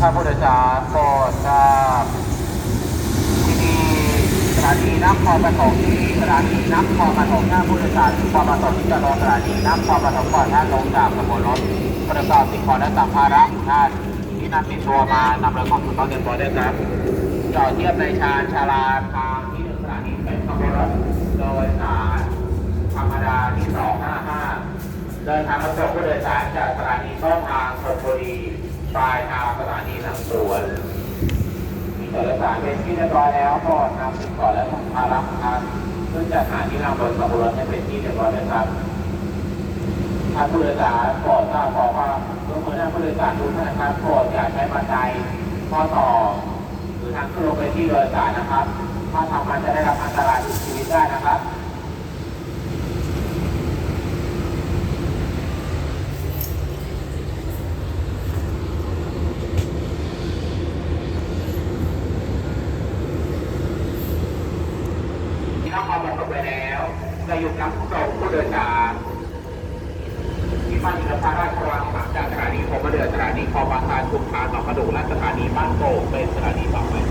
สารโปรดทราบที่นี่สถานีนครปฐมที่สถานีนครปฐมหน้าผู้โดยสารนครปฐมที่จะลงสถานีนครปฐมก่อนท่านลงจากขบวนรถประกอบสิ่งของและสัมภาระท่านที่นำติดตัวมานำเรือข้อมูลต้องเรียมตัวด้วยครับจอดเทียบในชานชาลาทางที่หนึ่งสถานีเป็นขบวนรถโดยสารธรรมดาที่255เดินทางมาส่งผู้โดยสารจากสถานีต้นทางชลบุรีปลายทาง สถานีหลังสวนมีผู้โดยสารเป็นที่เรียบร้อยแล้วก่อนนำสิ่งของและสัมภาระของท่านซึ่งจะหาที่นั่งบนขบวนรถให้เป็นที่เรียบร้อยนะครับทานผู้โดยสารโปรดทราบขอความร่วมมือทานผู้โดยสารทุกท่านนะครับโปรดอย่าใช้บันไดข้อต่อ หรือทางขึ้นลงไปที่โดยสารนะครับ ถ้าทำมันจะได้รับอันตรายถึงชีวิตได้นะครับ ที่นครปฐมไปแล้วจะหยุดรับส่งผู้โดยสารที่มานอินทราราชวังหลังจากสถานีพมเดือสถานีคลองบางทานชุมทางหนองกระดูกและสถานีบ้านโป่งเป็นสถานีต่อไป